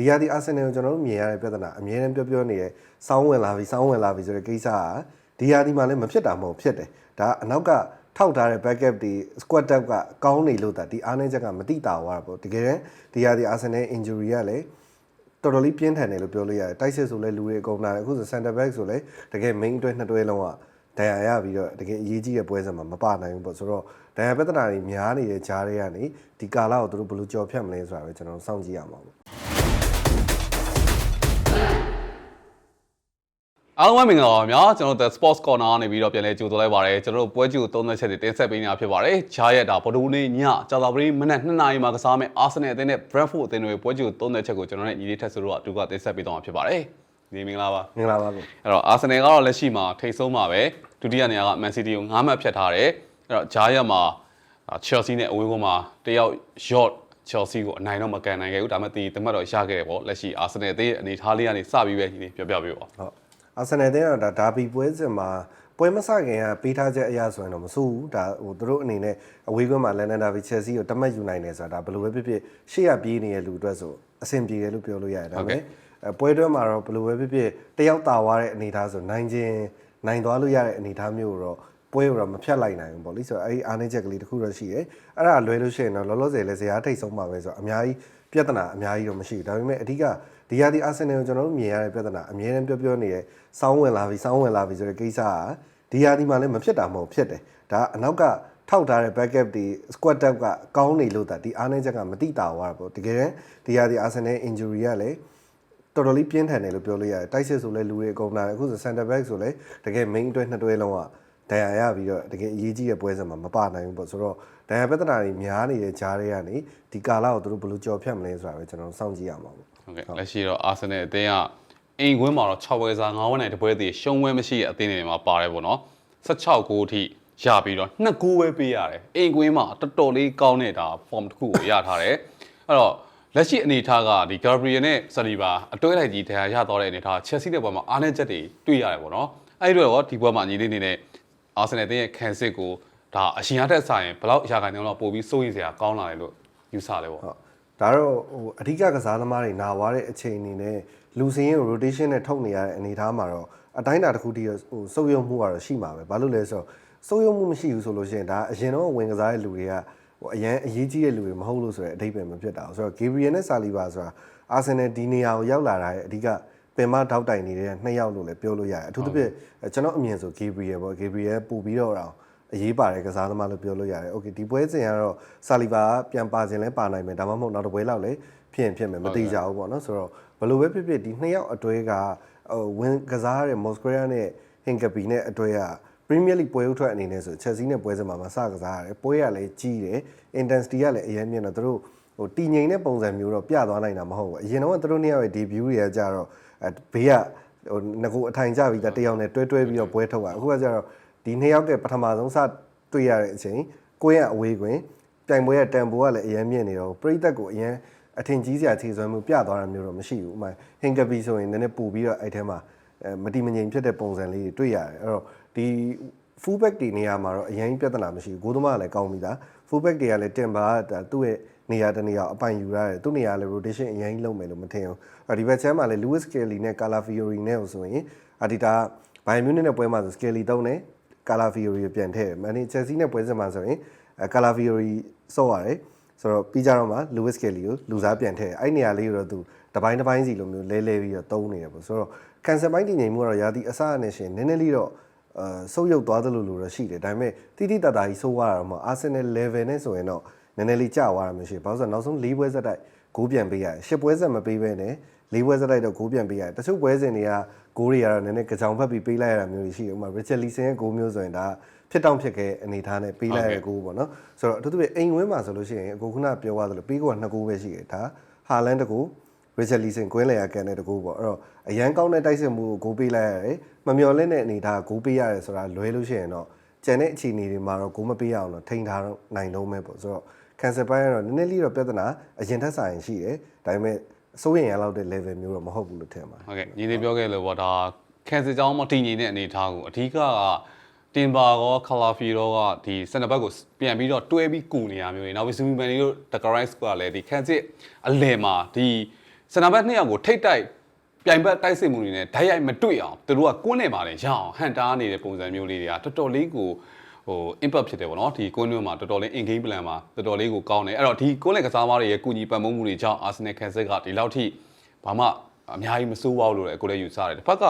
ဒီဟာဒီအာဆင်နယ်ကိုကျွန်တော်တို့မြင်ရတဲ့ပြဿနာအများနဲ့ပြောပြောနေရဲစောင်းဝင်လာပြီစောင်းဝင်လာပြီဆိုတဲ့ကိစ္စကဒီဟာဒီမှာလည်းမဖြစ်တာမဟုတ်ဖြစ်တယ်ဒါအနောက်ကထောက်ထားတဲ့ backup ဒီ squad depth ကကောင်းနေလို့တာဒီအားနည်းချက်ကမတိတာသွားတာပေါ့တကယ်တမ်းဒီဟာဒီအာဆင်နယ် injury ကလည်းတော်တော်လေးပြင်းထန်တယ်လို့ပြောလို့ရတယ်တိုက်စစ်ဆိုလဲလူတွေအကုန်လာတယ်အခုဆို center back ဆိုလဲတကယ် main အတွက်နှစ်တွဲလုံးကဒဏ်ရာရပြီးတော့တကယ်အရေးကြီးတဲ့ပွဲစဉ်မှာမပါနိုင်ဘူးပေါ့ဆိုတော့ဒဏ်ရာပြဿနာတွေများနေတဲ့ကြားတွေကနေဒီကာလကိုသူတို့ဘယ်လိုကြော်ဖြတ်မလဲဆိုတာပဲကျွန်တော်စောင့်ကြည့်ရမှာပေါ့ အားလုံးပဲမင်္ဂလာပါခင်ဗျာကျွန်တော်တို့ The Sports Corner ကနေပြီးတော့ပြန်လဲကြိုဆိုလိုက်ပါရစေကျွန်တော်တို့ပွဲကြည့်ကိုသုံးသက်ချက်တွေတင်ဆက်ပေးနေတာဖြစ်ပါတယ်ဂျားရက်တာဗဒူးနေ့ညကြာသပတေးမနက်2နာရီမှာကစားမယ့် Arsenal အသင်းနဲ့ Brentford အသင်းတို့ရဲ့ပွဲကြည့်ကိုသုံးသက်ချက်ကိုကျွန်တော်နဲ့ညီလေးထက်ဆိုတော့အတူကတင်ဆက်ပေးတော့မှာဖြစ်ပါတယ်ဒီမင်္ဂလာပါမင်္ဂလာပါဗျအဲ့တော့ Arsenal ကတော့လက်ရှိမှာထိတ်ဆုံးမှာပဲဒုတိယနေရာက Man City ကို9မှတ်ဖြတ်ထားတယ်အဲ့တော့ဂျားရက်မှာ Chelsea နဲ့အဝေးကွန်းမှာတယောက် Yacht Chelsea ကိုအနိုင်တော့မကန်နိုင်ခဲ့ဘူးဒါပေမဲ့ဒီတမတ်တော့ရခဲ့တယ်ပေါ့လက်ရှိ Arsenal အသင်းရဲ့အနေအထားလေးကနေစပြီးပဲညီလေးပြောပြပေးပါဟုတ် အာဆင်နယ်တဲ့ကဒါဒါဘီပွဲစဉ်မှာပွဲမစခင်ကပေးထားချက်အရာဆိုရင်တော့မစိုးဘူးဒါဟိုသူတို့အနေနဲ့အဝေးကွင်းမှာလန်ဒန်ဒါဘီချယ်ဆီကိုတမတ်ယူနိုင်တယ်ဆိုတာဒါဘယ်လိုပဲဖြစ်ဖြစ်ရှေ့ရပြေးနေတဲ့လူအတွက်ဆိုအဆင်ပြေတယ်လို့ပြောလို့ရတယ်ဒါပေမဲ့အဲပွဲတွဲမှာတော့ဘယ်လိုပဲဖြစ်ဖြစ်တယောက်တာသွားတဲ့အနေအထားဆိုနိုင်ခြင်းနိုင်သွားလို့ရတဲ့အနေအထားမျိုးကိုတော့ပွဲကိုတော့မဖြတ်လိုက်နိုင်ဘူးပေါ့လေဆိုတော့အဲဒီအားနည်းချက်ကလေးတစ်ခုတော့ရှိတယ်အဲ့ဒါလွဲလို့ရှိရင်တော့လောလောဆယ်လဲဇရာထိတ်ဆုံးပါပဲဆိုတော့အများကြီးပြဿနာအများကြီးတော့မရှိဘူးဒါပေမဲ့အဓိက ဒီဟာဒီအာဆင်နယ်ကိုကျွန်တော်တို့မြင်ရတဲ့ပြဿနာအများနဲ့ပြောပြောနေရဲစောင်းဝင်လာပြီစောင်းဝင်လာပြီဆိုတဲ့ကိစ္စကဒီဟာဒီမှာလည်းမဖြစ်တာမဟုတ်ဖြစ်တယ်ဒါအနောက်ကထောက်ထားတဲ့ backup ဒီ squad depth ကကောင်းနေလို့တာဒီအားနည်းချက်ကမတိတာသွားတာပေါ့တကယ်တမ်းဒီဟာဒီအာဆင်နယ် injury ကလည်းတော်တော်လေးပြင်းထန်တယ်လို့ပြောလို့ရတယ်တိုက်စစ်ဆိုလဲလူတွေအကုန်လာတယ်အခုဆို center back ဆိုလဲတကယ် main အတွက်နှစ်တွဲလုံးကဒဏ်ရာရပြီးတော့တကယ်အရေးကြီးတဲ့ပွဲစဉ်မှာမပါနိုင်ဘူးပေါ့ဆိုတော့ဒဏ်ရာပြဿနာတွေများနေတဲ့ကြားတွေကနေဒီကာလကိုသူတို့ဘယ်လိုကြော်ဖြတ်မလဲဆိုတာပဲကျွန်တော်စောင့်ကြည့်ရမှာပေါ့ ဟုတ်ကဲ့လက်ရှိတော့ Arsenal အသင်းကအိမ်ကွင်းမှာတော့6ပွဲစား9ပွဲနဲ့တပွဲတည်းရှုံးပွဲမရှိတဲ့အသင်းတွေမှာပါတယ်ပေါ့နော်16ဂိုးအထိရပြီးတော့2ဂိုးပဲပေးရတယ်အိမ်ကွင်းမှာတော်တော်လေးကောင်းနေတာ form တစ်ခုကိုရထားတယ်အဲ့တော့လက်ရှိအနေအထားကဒီ Gabriel နဲ့ Saliba အတွဲလိုက်ကြီးတရားရသွားတဲ့အနေအထား Chelsea တဲ့ဘက်မှာအားနည်းချက်တွေတွေ့ရတယ်ပေါ့နော်အဲ့ဒီတော့ရောဒီဘက်မှာညီလေးနေနဲ့ Arsenal အသင်းရဲ့ခံစစ်ကိုဒါအရှင်ရတဲ့ဆိုင်ဘယ်လောက်ရာခိုင်နှုန်းလောက်ပို့ပြီးစိုးရိမ်စရာကောင်းလာတယ်လို့ယူဆလဲပေါ့ဟုတ် ဒါတော့ဟိုအဓိကကစားသမားတွေနာဝါတဲ့အချိန်အနေနဲ့လူစင်းရင် rotation နဲ့ထုတ်နေရတဲ့အနေအထားမှာတော့အတိုင်းအတာတစ်ခုတည်းဟိုစုပ်ယုံမှုကတော့ရှိမှာပဲဘာလို့လဲဆိုတော့စုပ်ယုံမှုမရှိဘူးဆိုလို့ရှိရင်ဒါအရင်တော့ဝင်ကစားတဲ့လူတွေကဟိုအရန်အရေးကြီးတဲ့လူတွေမဟုတ်လို့ဆိုတဲ့အဓိပ္ပာယ်မဖြစ်တာဘူးဆိုတော့ Gabriel နဲ့ Saliba ဆိုတာအာဆင်နယ်ဒီနေရာကိုရောက်လာတာရဲ့အဓိကပင်မထောက်တိုင်နေတဲ့နှစ်ယောက်လို့လည်းပြောလို့ရတယ်အထူးသဖြင့်ကျွန်တော်အမြင်ဆို Gabriel ပေါ့ Gabriel ပို့ပြီးတော့တော့ အရေးပါတဲ့ကစားသမားလို့ပြောလို့ရတယ်။ Okay ဒီပွဲစဉ်ကတော့ဆာလီဘာကပြန်ပါခြင်းလဲပါနိုင်မယ်ဒါမှမဟုတ်နောက်တစ်ပွဲလောက်လဲဖြစ်ရင်ဖြစ်မယ်မတိကြဘူးပေါ့နော်ဆိုတော့ဘယ်လိုပဲဖြစ်ဖြစ်ဒီနှစ်ယောက်အတွဲကဟိုဝင်ကစားရတဲ့မော်စကွေယာနဲ့ဟင်ကပီနဲ့အတွဲကပရီးမီးယားလိပွဲဥထွက်အနေနဲ့ဆိုချက်စီနဲ့ပွဲစဉ်မှာမစကစားရတယ်ပွဲကလည်းကြီးတယ် intensity ကလည်းအရင်မြင့်တော့သူတို့ဟိုတည်ငြိမ်တဲ့ပုံစံမျိုးတော့ပြသွားနိုင်တာမဟုတ်ဘူးအရင်တော့သူတို့နှစ်ယောက်ရဲ့ debut တွေကကြတော့အဲဘေးကဟိုငကိုအထိုင်ကြပြီးတယောက်နဲ့တွဲတွဲပြီးတော့ပွဲထုတ်တာအခုကကြတော့ ဒီနှစ်ယောက်ကပထမဆုံးစတွေ့ရတဲ့အချိန်ကိုယ့်ရဲ့အဝေးကွင်းပြိုင်ပွဲရဲ့တန်ဖိုးကလည်းအရင်မြင့်နေတော့ပရိသတ်ကိုအရင်အထင်ကြီးစရာခြေစွမ်းမှုပြသွားတာမျိုးတော့မရှိဘူးဥပမာဟင်ကပီဆိုရင်နည်းနည်းပူပြီးတော့အဲ့ထဲမှာအဲမတိမငြိမ်ဖြစ်တဲ့ပုံစံလေးတွေတွေ့ရတယ်အဲ့တော့ဒီ full back တွေနေရာမှာတော့အရင်ပြဿနာမရှိဘူးဂိုးသမားကလည်းကောင်းပြီသား full back တွေကလည်းတင်ပါဒါသူ့ရဲ့နေရာတနေရာအပိုင်ယူရတယ်သူ့နေရာလည်း rotation အရင်လုံးမယ်လို့မထင်ဘူးအဲ့ဒီဘက်ချမ်းမှာလည်း Lewis Kelly နဲ့ Calafiori နဲ့ဆိုရင်အဒီတာဘိုင်မြူးနဲ့ပွဲမှာဆို Kelly တုံးတယ် Calafiori ကိုပြန်ထည့်တယ်မန်နီ Chelsea နဲ့ပွဲစဉ်မှာဆိုရင် Calafiori စော့ရတယ်ဆိုတော့ပြီးကြတော့မှ Lewis Kelly ကိုလူစားပြန်ထည့်အဲ့နေရာလေးကိုတော့သူတပိုင်းတစ်ပိုင်းစီလိုမျိုးလဲလဲပြီးတော့တုံးနေတယ်ပေါ့ဆိုတော့ cancel ပိုင်းတည်ငြိမ်မှုကတော့ရာသီအစအနေရှင်နည်းနည်းလေးတော့အာဆုပ်ယုပ်သွားသလိုလိုတော့ရှိတယ်ဒါပေမဲ့တိတိတတ်တာကြီးဆိုးသွားတာတော့မဟုတ် Arsenal level နဲ့ဆိုရင်တော့နည်းနည်းလေးကျသွားတာမျိုးရှိဘာလို့ဆိုတော့နောက်ဆုံး၄ပွဲဆက်တိုက်ဂိုးပြန်ပေးရတယ်၈ပွဲဆက်မပေးဘဲနဲ့ ၄ပွဲဆက်တိုက်တော့ဂိုးပြန်ပေးရတယ်တချို့ပွဲစဉ်တွေကဂိုးတွေကတော့နည်းနည်းကြောင်ဖက်ပြီးပေးလိုက်ရတာမျိုးရှိတယ်ဥပမာ Richard Leeson ရဲ့ဂိုးမျိုးဆိုရင်ဒါဖြစ်တောင့်ဖြစ်ခဲ့အနေထားနဲ့ပေးလိုက်ရတဲ့ဂိုးပေါ့နော်ဆိုတော့အထူးသဖြင့်အိမ်ဝင်းမှာဆိုလို့ရှိရင်အခုခုနပြောသွားသလိုပေးကောနှစ်ဂိုးပဲရှိတယ်ဒါဟာလန်တကူ Richard Leeson ကွင်းလေရကန်တဲ့တကူပေါ့အဲ့တော့အရန်ကောင်းတဲ့တိုက်စစ်မှုကိုဂိုးပေးလိုက်ရတယ်မမျော်လင့်တဲ့အနေထားဂိုးပေးရတယ်ဆိုတာလွဲလို့ရှိရင်တော့ကျန်တဲ့အခြေအနေတွေမှာတော့ဂိုးမပေးရအောင်တော့ထိန်းထားနိုင်တော့မယ်ပေါ့ဆိုတော့ cancel ပိုင်းကတော့နည်းနည်းလေးတော့ပြဿနာအရင်ထက်ဆိုင်ရှိတယ်ဒါပေမဲ့ စိုးရင်ရလောက်တဲ့ level မျိုးတော့မဟုတ်ဘူးလို့ထင်ပါတယ်ဟုတ်ကဲ့ညီလေးပြောခဲ့လို့ပေါ့ဒါကန်စစ်ကြောင်းမတည်ငြိမ်တဲ့အနေအထားကိုအဓိကကတင်ပါရောခလာဖီရောကဒီစင်တာဘက်ကိုပြန်ပြီးတော့တွဲပြီးကူနေရမျိုးတွေနောက်ပြီးစူမီမန်လေးတို့ဒကရိုက်စ်ကလည်းဒီကန်စစ်အလယ်မှာဒီစင်တာဘက်နှစ်ယောက်ကိုထိတ်တိုက်ပြိုင်ဘက်တိုက်စစ်မှုတွေနဲ့ဓာတ်ရိုက်မတွေ့အောင်သူတို့ကကွန်းနေပါလေရအောင်ဟန်တားနေတဲ့ပုံစံမျိုးလေးတွေကတော်တော်လေးကို ဟို impact ဖြစ်တယ်ပေါ့နော်ဒီကွန်းတွင်းမှာတော်တော်လေး in game plan မှာတော်တော်လေးကိုကောင်းတယ်အဲ့တော့ဒီကွန်းလက်ကစားသမားတွေရဲ့ကုညီပံ့ပိုးမှုတွေကြောင့် Arsenal ခန်းစစ်ကဒီလောက်ထိဘာမှအများကြီးမစိုးပါဘူးလို့လည်းကိုလည်းယူဆတယ်တစ်ဖက်က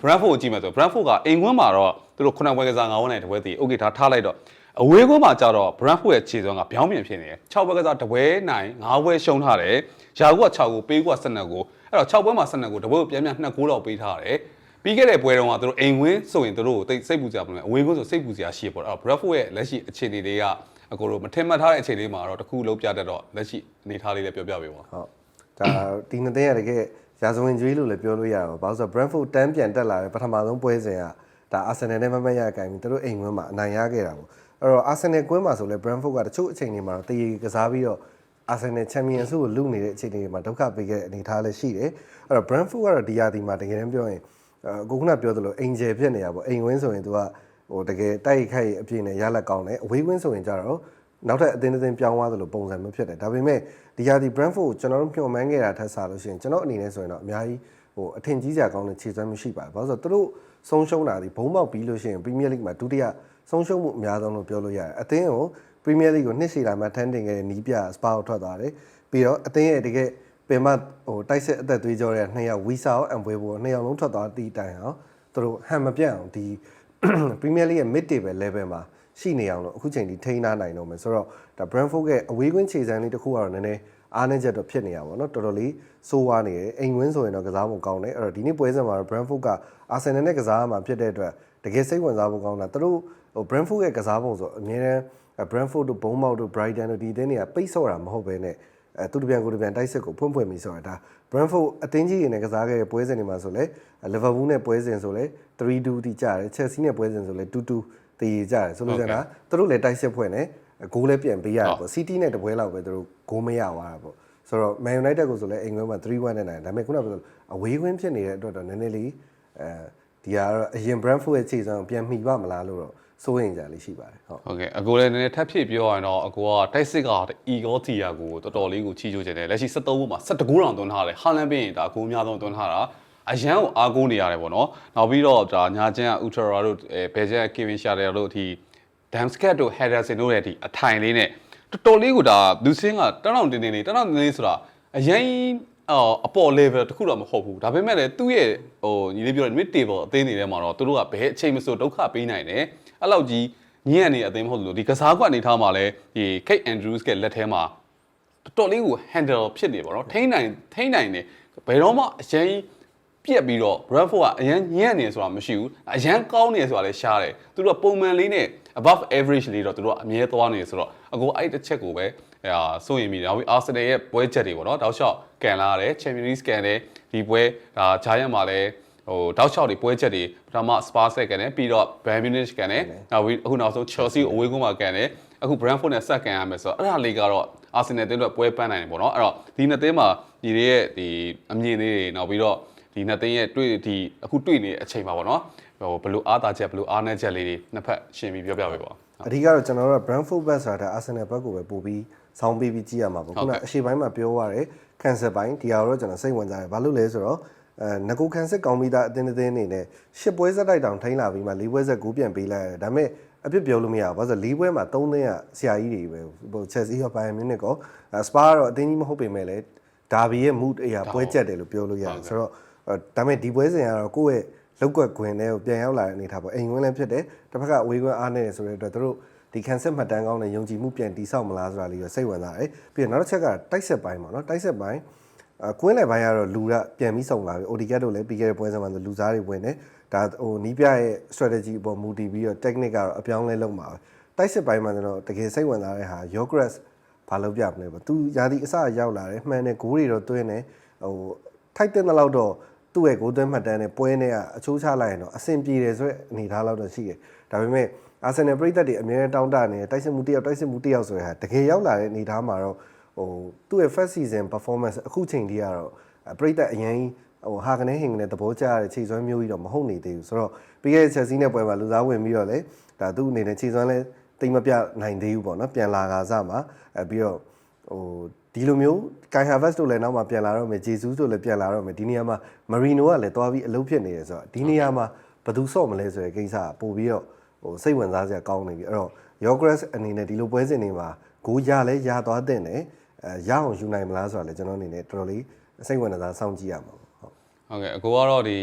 Brentford ကိုကြည့်မယ်ဆို Brentford ကအိမ်ကွန်းမှာတော့သူတို့ခုနပွဲကစား9ဝန်းနဲ့တပွဲတည် okay ဒါထားလိုက်တော့အဝေးကွန်းမှာကြတော့ Brentford ရဲ့ခြေစွမ်းကပြောင်းပြန်ဖြစ်နေတယ်6ပွဲကစားတပွဲနိုင်9ပွဲရှုံးထားတယ်ယာကူက6ကိုပေးကူက12ကိုအဲ့တော့6ပွဲမှာ12ကိုတပွဲကိုပြန်ပြန်2ကိုတော့ပေးထားတယ် ပြီးခဲ့တဲ့ပွဲတုန်းကသူတို့အိမ်ဝင်းဆိုရင်သူတို့ကိုတိတ်စိတ်ပူစရာမလိုအဝေးကွန်းဆိုစိတ်ပူစရာရှိပေါ့အဲ့တော့ Brentford ရဲ့လက်ရှိအခြေအနေတွေကအကိုတို့မထင်မှတ်ထားတဲ့အခြေအနေမှာတော့တခုလုံးပြတတ်တော့လက်ရှိအနေထားလေးလည်းပြောပြပေးပါဟုတ်ဒါဒီနှစ်သိန်းရတကယ်ရာဇဝင်ကျွေးလို့လည်းပြောလို့ရတာပါဘာလို့ဆိုတော့ Brentford တန်းပြန်တက်လာတဲ့ပထမဆုံးပွဲစဉ်ကဒါ Arsenal နဲ့မမတ်ရအကင်ပြီးသူတို့အိမ်ဝင်းမှာအနိုင်ရခဲ့တာပေါ့အဲ့တော့ Arsenal ကွင်းမှာဆိုလဲ Brentford ကတချို့အချိန်တွေမှာတော့တည်ရကစားပြီးတော့ Arsenal Champions ကိုလုနေတဲ့အချိန်တွေမှာဒုက္ခပေးခဲ့တဲ့အနေအထားလည်းရှိတယ်အဲ့တော့ Brentford ကတော့ဒီရာသီမှာတကယ်တမ်းပြောရင်အ ကိုကနပြောသလို Angel ဖြစ်နေတာပေါ့အိမ်ဝင်းဆိုရင်သူကဟိုတကယ်တိုက်ခိုက်အပြည့်နဲ့ရလက်ကောင်းတယ်အဝေးဝင်းဆိုရင်ကြတော့နောက်ထပ်အသင်းတစ်သင်းပြောင်းသွားသလိုပုံစံမျိုးဖြစ်တယ်ဒါပေမဲ့ဒီဟာဒီ Brentford ကိုကျွန်တော်တို့မျှော်မှန်းခဲ့တာထက်စားလို့ရှိရင်ကျွန်တော်အနေနဲ့ဆိုရင်တော့အများကြီးဟိုအထင်ကြီးစရာကောင်းတဲ့ခြေစွမ်းမရှိပါဘူးဘာလို့ဆိုတော့သူတို့ဆုံးရှုံးတာဒီဘုံပေါက်ပြီးလို့ရှိရင် Premier League မှာဒုတိယဆုံးရှုံးမှုအများဆုံးလို့ပြောလို့ရတယ်အသင်းကို Premier League ကိုနှစ်ရှည်လာမှထမ်းတင်ခဲ့တဲ့နီးပြစပါကိုထွက်သွားတယ်ပြီးတော့အသင်းရဲ့တကယ် ပင်မဟိုတိုက်စစ်အသက်သွေးကြောတဲ့နှစ်ယောက်ဝီဆာရောအမ်ဘွေဘောနှစ်ယောက်လုံးထွက်သွားတီးတိုင်အောင်သူတို့ဟန်မပြတ်အောင်ဒီ Premier League ရဲ့ mid table level မှာရှိနေအောင်လို့အခုချိန်ထိထိန်းထားနိုင်တော့မယ်ဆိုတော့ဒါ Brentford ရဲ့အဝေးကွင်းခြေစမ်းလေးတစ်ခုကတော့နည်းနည်းအားနည်းချက်တော့ဖြစ်နေရပါတော့တော်တော်လေးစိုးဝါးနေတယ်အိမ်ဝင်းဆိုရင်တော့ကစားဖို့ကောင်းတယ်အဲ့တော့ဒီနေ့ပွဲစဉ်မှာတော့ Brentford က Arsenal နဲ့ကစားမှာဖြစ်တဲ့အတွက်တကယ်စိတ်ဝင်စားဖို့ကောင်းတာသူတို့ဟို Brentford ရဲ့ကစားပုံဆိုအများနဲ့ Brentford တို့ Bournemouth တို့ Brighton တို့ဒီအသင်းတွေကပိတ်ဆော့တာမဟုတ်ဘဲနဲ့ အဲသူတပြန်ကိုတပြန်တိုက်စစ်ကိုဖွင့်ဖွင့်ပြီးဆိုတာဒါ Brentford အသင်းကြီးတွေနဲ့ကစားခဲ့တဲ့ပွဲစဉ်တွေမှာဆိုလဲ Liverpool နဲ့ပွဲစဉ်ဆိုလဲ3-2တိကြတယ် Chelsea နဲ့ပွဲစဉ်ဆိုလဲ2-2တည်ကြတယ်ဆိုလို့ကျန်တာသူတို့လည်းတိုက်စစ်ဖွင့်တယ်ဂိုးလည်းပြန်ပေးရတယ်ပေါ့ City နဲ့တပွဲလောက်ပဲသူတို့ဂိုးမရသွားတာပေါ့ဆိုတော့ Man United ကိုဆိုလဲအိမ်ကွင်းမှာ3-1နဲ့နိုင်ဒါပေမဲ့ခုနကပြောသလိုအဝေးကွင်းဖြစ်နေတဲ့အတွက်တော့နည်းနည်းလေးအဲဒီကတော့အရင် Brentford ရဲ့ခြေစွမ်းကိုပြန်မှီပါမလားလို့တော့ စိုးရင်ကြလေးရှိပါတယ်ဟုတ်ဟုတ်ကဲ့အကိုလည်းနည်းနည်းထပ်ဖြစ်ပြောရရင်တော့အကိုကတိုက်စစ်ကအီဂေါတီယာကိုတော်တော်လေးကိုချီးကျူးချင်တယ်လက်ရှိ73ဘုတ်မှာ19ရောင်သွင်းထားတယ်ဟာလန်ပြီးရင်ဒါအကိုအများဆုံးသွင်းထားတာအရန်ကိုအားကိုးနေရတယ်ပေါ့နော်နောက်ပြီးတော့ဒါညာချင်းကဥထရာတို့အဲဘယ်ချက်ကကီဗင်ရှာတယ်တို့အထိဒမ်စကတ်တို့ဟက်ဒါဆင်တို့ရဲ့အထိအထိုင်လေးနဲ့တော်တော်လေးကိုဒါလူစင်းကတောင်းတောင်းတင်းတင်းလေးတောင်းတောင်းတင်းတင်းဆိုတာအရင်အော်အပေါ် level တခုတော့မဟုတ်ဘူးဒါပေမဲ့လည်းသူ့ရဲ့ဟိုညီလေးပြောတဲ့ mid table အသင်းတွေထဲမှာတော့သူတို့ကဘယ်အချိန်မဆိုဒုက္ခပေးနိုင်တယ် အဲ့လောက်ကြီးညံ့နေအသင်းမဟုတ်လို့ဒီကစားကွက်အနေထားမှာလည်းဒီ Kate Andrews ကလက်ထဲမှာတော်တော်လေးကို handle ဖြစ်နေပါတော့ထိန်းနိုင်ထိန်းနိုင်တယ်ဘယ်တော့မှအရင်ပြက်ပြီးတော့ Bradford ကအရင်ညံ့နေဆိုတာမရှိဘူးအရင်ကောင်းနေဆိုတာလည်းရှားတယ်သူတို့ကပုံမှန်လေးနဲ့ above average လေးတော့သူတို့ကအမြဲသွားနေဆိုတော့အကိုအဲ့တစ်ချက်ကိုပဲအာစိုးရင်မိတယ်နောက်ပြီး Arsenal ရဲ့ပွဲချက်တွေပေါ့နော်တောက်လျှောက်ကန်လာရတယ် Champions League ကန်တယ်ဒီပွဲဒါဂျာယန်မှာလည်း ဟိုတောက်လျှောက်တွေပွဲချက်တွေပထမ Spurs နဲ့ကန်တယ်ပြီးတော့ Bayern Munich ကန်တယ်နောက်ပြီးအခုနောက်ဆုံး Chelsea အဝေးကွင်းမှာကန်တယ်အခု Brentford နဲ့ဆက်ကန်ရမယ်ဆိုတော့အဲ့ဒါလေးကတော့ Arsenal တင်းအတွက်ပွဲပန်းနိုင်တယ်ပေါ့နော်အဲ့တော့ဒီနှစ်သင်းမှာဒီတွေရဲ့ဒီအမြင်လေးတွေနောက်ပြီးတော့ဒီနှစ်သင်းရဲ့တွေ့ဒီအခုတွေ့နေတဲ့အချိန်ပါပေါ့နော်ဟိုဘယ်လိုအားသာချက်ဘယ်လိုအားနည်းချက်လေးတွေနှစ်ဖက်ရှင်းပြီးပြောပြပေးပါအဓိကတော့ကျွန်တော်တို့က Brentford ဘက်ဆိုတာဒါ Arsenal ဘက်ကိုပဲပို့ပြီးဆောင်းပေးပြီးကြည့်ရမှာပေါ့ခုနအရှိပိုင်းမှာပြောရတယ် cancel ပိုင်းဒီဟာတော့ကျွန်တော်စိတ်ဝင်စားတယ်ဘာလို့လဲဆိုတော့ အဲငကို cancel ကောင်းပြီးသားအတင်းအတင်းအနေနဲ့ရှစ်ပွဲဆက်တိုက်တောင်ထိန်းလာပြီးမှလေးပွဲဆက်ကူးပြန်ပေးလိုက်ရတယ်ဒါပေမဲ့အပြစ်ပြောလို့မရဘူးဘာလို့လဲဆိုတော့လေးပွဲမှာသုံးသင်းကဆရာကြီးတွေပဲဟို Chelsea ရော Bayern Munich ကော Spa ကတော့အတင်းကြီးမဟုတ်ပေမဲ့လည်းဒါဘီရဲ့ mood အရာပွဲချက်တယ်လို့ပြောလို့ရတယ်ဆိုတော့ဒါပေမဲ့ဒီပွဲစဉ်ကတော့ကိုယ့်ရဲ့လောက်ကွက်ခွင်ထဲကိုပြန်ရောက်လာတဲ့အနေထားပေါ့အိမ်ဝင်လည်းဖြစ်တယ်တစ်ဖက်ကဝေးကွင်းအားနေတယ်ဆိုတဲ့အတွက်တို့ဒီ cancel မှတ်တမ်းကောင်းတဲ့ယုံကြည်မှုပြန်တိဆောက်မလားဆိုတာလေးကိုစိတ်ဝင်စားတယ်ပြီးတော့နောက်တစ်ချက်ကတိုက်ဆက်ပိုင်းပေါ့နော်တိုက်ဆက်ပိုင်းအ ကွင်းလိုက်ပိုင်းကတော့လူကပြန်ပြီးစုံလာပြီ ODCAT တို့လည်းပြီးခဲ့တဲ့ပွဲစဉ်မှာဆိုလူစားတွေဝင်တယ်ဒါဟိုနီးပြရဲ့ strategy အပေါ်မူတည်ပြီးတော့ technique ကတော့အပြောင်းလဲလုပ်မှာပဲတိုက်ဆက်ပိုင်းမှာကျွန်တော်တကယ်စိတ်ဝင်စားတဲ့ဟာ Yogres ဘာလုပ်ပြမလဲပေါ့သူယာဒီအစရောက်လာတယ်မှန်တယ်ဂိုးတွေတော့တွင်းတယ်ဟိုထိုက်တဲ့လောက်တော့သူ့ရဲ့ဂိုးသွင်းမှတ်တမ်းနဲ့ပွဲနဲ့ကအချိုးချလိုက်ရင်တော့အဆင်ပြေတယ်ဆိုတဲ့အနေအထားလောက်တော့ရှိတယ်ဒါပေမဲ့အာဆင်နယ်ပရိသတ်တွေအများတောင်းတနေတိုက်စစ်မှုတစ်ယောက်တိုက်စစ်မှုတစ်ယောက်ဆိုတဲ့ဟာတကယ်ရောက်လာတဲ့အနေအထားမှာတော့ ဟိုသူ့ရဲ့ first season performance အခုချိန်ထိကတော့ပရိသတ်အရင်ဟိုဟာကနေဟင်ကနေသဘောကျရတဲ့ခြေစွမ်းမျိုးကြီးတော့မဟုတ်နေသေးဘူးဆိုတော့ပြီးခဲ့တဲ့ Chelsea နဲ့ပွဲမှာလူစားဝင်ပြီးတော့လေဒါသူ့အနေနဲ့ခြေစွမ်းလဲတိမ်မပြနိုင်သေးဘူးပေါ့နော်ပြန်လာကစားမှာအဲပြီးတော့ဟိုဒီလိုမျိုး Kai Havertz တို့လည်းနောက်မှပြန်လာတော့မယ် Jesus တို့လည်းပြန်လာတော့မယ်ဒီနေရာမှာ Marino ကလည်းသွားပြီးအလုပ်ဖြစ်နေတယ်ဆိုတော့ဒီနေရာမှာဘယ်သူဆော့မလဲဆိုတဲ့ကိစ္စကပို့ပြီးတော့ဟိုစိတ်ဝင်စားစရာကောင်းနေပြီအဲ့တော့ Yogres အနေနဲ့ဒီလိုပွဲစဉ်တွေမှာဂိုးရလဲရသွားတဲ့နဲ့အဲ ရအောင်ယူနိုင်မလားဆိုတာလည်းကျွန်တော်အနေနဲ့တော်တော်လေးစိတ်ဝင်စားစောင့်ကြည့်ရမှာပေါ့ဟုတ်ဟုတ်ကဲ့အကိုကတော့ဒီ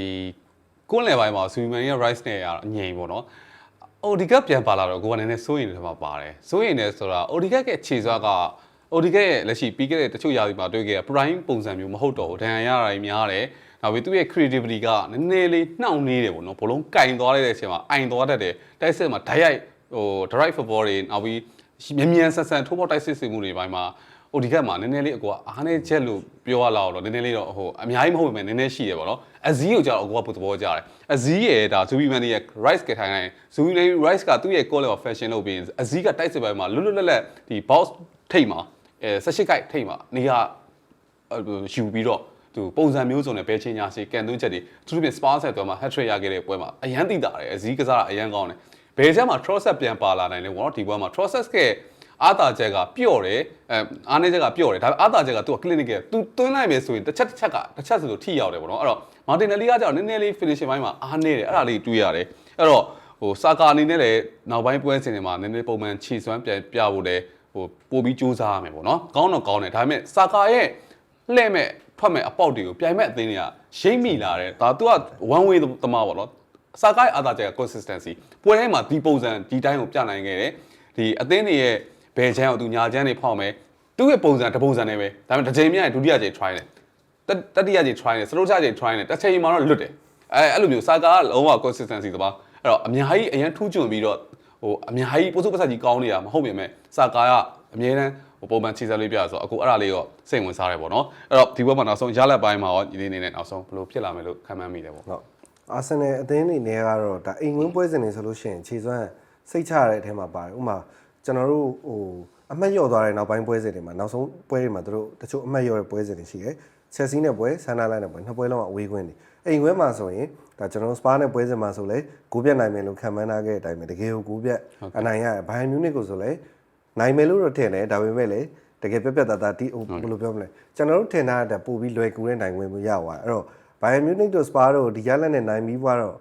ကွန်းလယ်ပိုင်းမှာဆူမန်ရဲ့ rice နဲ့ရအငြိမ်ပေါ့နော်အိုဒီကပ်ပြန်ပါလာတော့ကိုကလည်းနည်းနည်းစိုးရင်တွေမှာပါတယ်စိုးရင်လည်းဆိုတာအိုဒီကပ်ရဲ့ခြေစွားကအိုဒီကပ်ရဲ့လက်ရှိပြီးခဲ့တဲ့တချို့ရာသီမှာတွေ့ခဲ့တဲ့ prime ပုံစံမျိုးမဟုတ်တော့ဘူးဒဏ်ရာရတာကြီးများတယ်နောက်ပြီးသူ့ရဲ့ creativity ကနည်းနည်းလေးနှောင့်နှေးတယ်ပေါ့နော်ဘလုံးကင်သွားတဲ့အချိန်မှာအိုင်သွားတတ်တယ်တိုက်စစ်မှာဓာတ်ရိုက်ဟို drive football တွေနောက်ပြီးမြန်မြန်ဆန်ဆန်ထိုးပေါက်တိုက်စစ်စီမှုတွေပိုင်းမှာ ဟိုဒီကက်မှာနည်းနည်းလေးအကူကအားနေချက်လို့ပြောရလောက်တော့နည်းနည်းလေးတော့ဟိုအများကြီးမဟုတ်ပေမဲ့နည်းနည်းရှိတယ်ပေါ့နော်အဇီးကိုကြာတော့အကူကပိုသဘောကျတယ်အဇီးရဲ့ဒါဇူဘီမန်ဒီရဲ့ rice ကထိုင်တိုင်းဇူဘီမန် rice ကသူ့ရဲ့ call level fashion လုပ်ပြီးအဇီးကတိုက်စစ်ပိုင်းမှာလွတ်လွတ်လပ်လပ်ဒီ box ထိတ်မှာအဲ18 guide ထိတ်မှာနေရာယူပြီးတော့သူပုံစံမျိုးစုံနဲ့ဘဲချင်းညာစီကန်သွင်းချက်တွေသူတို့ပြင် spa set တော့မှာ hat trick ရခဲ့တဲ့ပွဲမှာအရန်တိတာတယ်အဇီးကစားတာအရန်ကောင်းတယ်ဘယ်ချက်မှာ Trossard ပြန်ပါလာနိုင်လဲပေါ့နော်ဒီပွဲမှာ Trossard က အားတာချက်ကပျော့တယ်အဲအားနေချက်ကပျော့တယ်ဒါပေမဲ့အားတာချက်ကသူက clinic ကသူသွင်းလိုက်မယ်ဆိုရင်တစ်ချက်တစ်ချက်ကတစ်ချက်ဆိုလို့ထိရောက်တယ်ပေါ့နော်အဲ့တော့ Martinelli ကကြောင့်နည်းနည်းလေး finishing ဘိုင်းမှာအားနေတယ်အဲ့ဒါလေးတွေးရတယ်အဲ့တော့ဟိုစာကာအနေနဲ့လည်းနောက်ပိုင်းပွဲစဉ်တွေမှာနည်းနည်းပုံမှန်ခြေစွမ်းပြန်ပြဖို့လည်းဟိုပို့ပြီးစူးစမ်းရမယ်ပေါ့နော်ကောင်းတော့ကောင်းတယ်ဒါပေမဲ့စာကာရဲ့လှဲ့မဲ့ထွက်မဲ့အပေါက်တွေကိုပြိုင်မဲ့အသင်းတွေကရိမ့်မိလာတယ်ဒါသူက one way သမားပေါ့နော်စာကာရဲ့အားသာချက်က consistency ပွဲတိုင်းမှာဒီပုံစံဒီတိုင်းကိုပြနိုင်ခဲ့တယ်ဒီအသင်းတွေရဲ့ ဘယ်ချမ်းကိုသူညာချမ်းတွေဖောက်မယ်သူ့ရဲ့ပုံစံတစ်ပုံစံနဲ့ပဲဒါပေမဲ့တစ်ချိန်မြတ်ဒုတိယချိန် try တယ်တတိယချိန် try တယ်စလုံးချချိန် try တယ်တစ်ချိန်မှာတော့လွတ်တယ်အဲအဲ့လိုမျိုးစာကာကလုံးဝ consistency သမားအဲ့တော့အများကြီးအရင်ထူးချွန်ပြီးတော့ဟိုအများကြီးပိုးစုပ်ပတ်သက်ကြီးကောင်းနေတာမဟုတ်ပြင်မဲ့စာကာကအမြဲတမ်းဟိုပုံမှန်ခြေစပ်လေးပြဆိုအခုအဲ့ဒါလေးတော့စိတ်ဝင်စားတယ်ပေါ့နော်အဲ့တော့ဒီဘက်မှာနောက်ဆုံးရလက်ပိုင်းမှာရောဒီနေ့နေနဲ့နောက်ဆုံးဘယ်လိုဖြစ်လာမယ်လို့ခံမှန်းမိတယ်ပေါ့ဟုတ်အာဆင်နယ်အသင်းအနေနဲ့ကတော့ဒါအိမ်ဝင်းပွဲစဉ်တွေဆိုလို့ရှိရင်ခြေစွမ်းစိတ်ချရတဲ့အထဲမှာပါတယ်ဥပမာ ကျွန်တော်တို့ဟိုအမှတ်လျော့သွားတဲ့နောက်ပိုင်းပွဲစဉ်တွေမှာနောက်ဆုံးပွဲတွေမှာတို့တချို့အမှတ်လျော့တဲ့ပွဲစဉ်တွေရှိတယ်ချက်စီးနဲ့ပွဲဆန်နာလိုင်းနဲ့ပွဲနှစ်ပွဲလုံးကအဝေးကွင်းတွေအိမ်ဝင်းမှာဆိုရင်ဒါကျွန်တော်တို့စပါးနဲ့ပွဲစဉ်မှာဆိုလဲဂိုးပြတ်နိုင်မယ်လို့ခံမှန်းထားခဲ့တဲ့အတိုင်းပဲတကယ်ကိုဂိုးပြတ်အနိုင်ရတယ်ဘိုင်မြူနစ်ကိုဆိုလဲနိုင်မယ်လို့တော့ထင်တယ်ဒါပေမဲ့လေတကယ်ပြက်ပြက်သားသားတီးဟိုဘယ်လိုပြောမလဲကျွန်တော်တို့ထင်ထားတဲ့ပို့ပြီးလွယ်ကူတဲ့နိုင်ဝင်မှုရသွားတယ်အဲ့တော့ Bayern Munich တို့ Spa တို့ဒီရလက်နဲ့နိုင်ပြီးွားတော့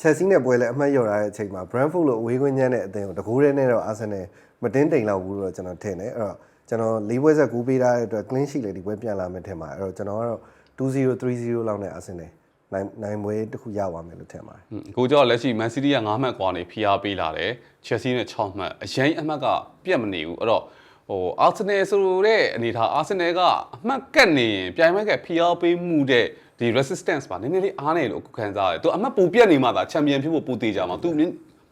Chelsea နဲ့ပွဲလဲအမှတ်ရထားတဲ့အချိန်မှာ Brentford လို့အဝေးကွင်းညမ်းတဲ့အသင်းကိုတကူးရဲနဲ့တော့ Arsenal မတင်းတိမ်လောက်ဘူးလို့ကျွန်တော်ထင်တယ်အဲ့တော့ကျွန်တော်၄ပွဲဆက်ကူးပေးထားတဲ့အတွက် clean sheet လေးဒီပွဲပြန်လာမယ်ထင်ပါတယ်အဲ့တော့ကျွန်တော်ကတော့2-0 3-0လောက်နဲ့ Arsenal နိုင်နိုင်ပွဲတစ်ခုရသွားမယ်လို့ထင်ပါတယ်ကိုကျော်လက်ရှိ Man City က9မှတ်ကွာနေဖိအားပေးလာတယ် Chelsea နဲ့6မှတ်အရင်အမှတ်ကပြတ်မနေဘူးအဲ့တော့ဟို Arsenal ဆိုတဲ့အနေထား Arsenal ကအမှတ်ကတ်နေရင်ပြိုင်ဘက်ကဖိအားပေးမှုတဲ့ ဒီ resistance ပါနည်းနည်းလေးအားနေလို့အခုခံစားရတယ်သူအမှတ်ပိုပြတ်နေမှသာ champion ဖြစ်ဖို့ပိုသေးကြမှာသူ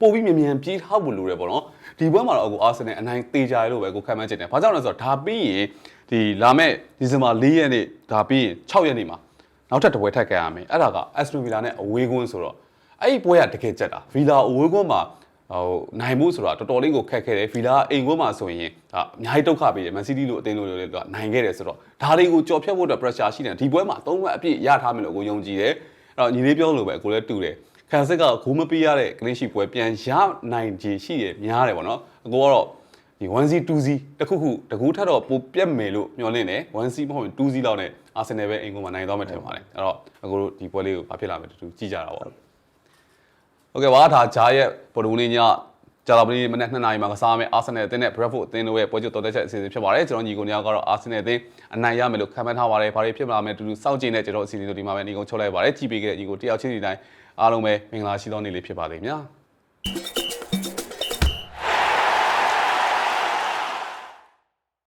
ပိုပြီးမြန်မြန်ပြေးထောက်ဖို့လိုတယ်ပေါ့နော်ဒီဘက်မှာတော့အခု Arsenal အနိုင်သေးကြရလို့ပဲကိုခံမှန်းချင်တယ်ဘာကြောင့်လဲဆိုတော့ဒါပြီးရင်ဒီလာမဲ့ဒီဇင်ဘာ4ရက်နေ့ဒါပြီးရင်6ရက်နေ့မှာနောက်ထပ်တစ်ပွဲထပ်ခဲ့ရမယ်အဲ့ဒါက Aston Villa နဲ့အဝေးကွင်းဆိုတော့အဲ့ဒီပွဲကတကယ်ကြက်တာ Villa အဝေးကွင်းမှာ ဟိုနိုင်မှုဆိုတာတော်တော်လေးကိုခက်ခဲတယ် Villa အိမ်ကွင်းမှာဆိုရင်အများကြီးဒုက္ခပေးတယ် Man City လို့အသင်းလို့လည်းနိုင်ခဲ့တယ်ဆိုတော့ဒါတွေကိုကြော်ဖြတ်ဖို့အတွက် pressure ရှိတယ်ဒီပွဲမှာ၃ပွဲအပြည့်ရထားမယ်လို့ကိုယုံကြည်တယ်အဲ့တော့ညီလေးပြောလို့ပဲကိုလည်းတူတယ်ခံစစ်ကဂိုးမပေးရတဲ့ clean sheet ပွဲပြန်ရနိုင်ခြေရှိတယ်များတယ်ပေါ့နော်အကိုကတော့ဒီ 1C 2C တခုခုတကူထက်တော့ပိုပြက်မယ်လို့မျှော်လင့်တယ် 1C မဟုတ်ရင် 2C လောက်နဲ့ Arsenal ပဲအင်ကွန်မှာနိုင်သွားမယ်ထင်ပါတယ်အဲ့တော့အကိုတို့ဒီပွဲလေးကိုဘာဖြစ်လာမယ်တူတူကြည့်ကြတာပေါ့ ဟုတ်ကဲ့ပါဒါဂျာရဲ့ပေါ်ဒူးလေးညကြာလာပလီမနက်2နာရီမှာကစားမယ်အာဆင်နယ်အသင်းနဲ့ဘရက်ဖို့အသင်းတို့ရဲ့ပွဲချုပ်တော်တက်ချက်အစီအစဉ်ဖြစ်ပါတယ်ကျွန်တော်ညီကိုများကတော့အာဆင်နယ်အသင်းအနိုင်ရမယ်လို့ခံမှန်းထားပါတယ်ဘာတွေဖြစ်မလာမယ်တူတူစောင့်ကြည့်နေကျွန်တော်အစီအစဉ်တို့ဒီမှာပဲညီကုန်းချုပ်လိုက်ပါတယ်ကြည့်ပေးခဲ့တဲ့ညီကိုတယောက်ချင်းဒီတိုင်းအားလုံးပဲမင်္ဂလာရှိသောနေ့လေးဖြစ်ပါလိမ့်မယ်